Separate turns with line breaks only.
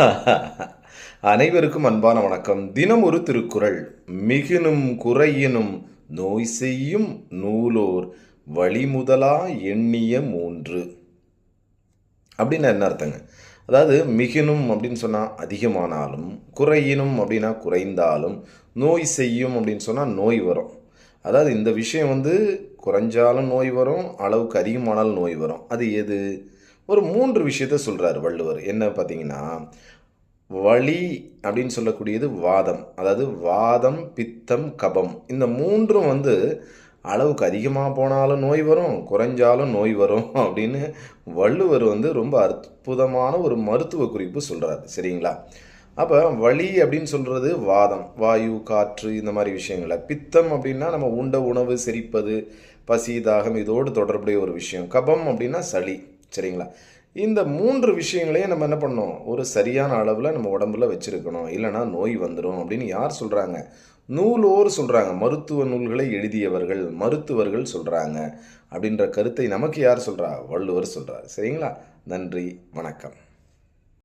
அனைவருக்கும் அன்பான வணக்கம். தினம் ஒரு திருக்குறள். மிகுனும் குறையினும் நோய் செய்யும் நூலோர் வழிமுதலா எண்ணிய மூன்று. அப்படின்னு என்ன அர்த்தங்க? அதாவது மிகினும் அப்படின்னு சொன்னால் அதிகமானாலும் குறையினும் அப்படின்னா குறைந்தாலும் நோய் செய்யும் அப்படின்னு சொன்னால் நோய் வரும். அதாவது இந்த விஷயம் வந்து குறைஞ்சாலும் நோய் வரும் அளவுக்கு அதிகமானாலும் நோய் வரும். அது எது? ஒரு மூன்று விஷயத்த சொல்கிறார் வள்ளுவர். என்ன பார்த்தீங்கன்னா வலி அப்படின்னு சொல்லக்கூடியது வாதம். அதாவது வாதம் பித்தம் கபம். இந்த மூன்றும் வந்து அளவுக்கு அதிகமாக போனாலும் நோய் வரும் குறைஞ்சாலும் நோய் வரும் அப்படின்னு வள்ளுவர் வந்து ரொம்ப அற்புதமான ஒரு மருத்துவ குறிப்பு சொல்கிறாரு சரிங்களா? அப்போ வலி அப்படின்னு சொல்கிறது வாதம். வாயு காற்று இந்த மாதிரி விஷயங்களை பித்தம் அப்படின்னா நம்ம உண்ட உணவு செரிப்பது பசி தாகம் இதோடு தொடர்புடைய ஒரு விஷயம். கபம் அப்படின்னா சளி. சரிங்களா? இந்த மூன்று விஷயங்களையும் நம்ம என்ன பண்ணோம் ஒரு சரியான அளவில் நம்ம உடம்புல வச்சுருக்கணும். இல்லைனா நோய் வந்துடும் அப்படின்னு யார் சொல்கிறாங்க நூலோர் சொல்கிறாங்க மருத்துவ நூல்களை எழுதியவர்கள் மருத்துவர்கள் சொல்கிறாங்க அப்படின்ற கருத்தை நமக்கு யார் சொல்கிறா வள்ளுவர் சொல்கிறார் சரிங்களா? நன்றி வணக்கம்.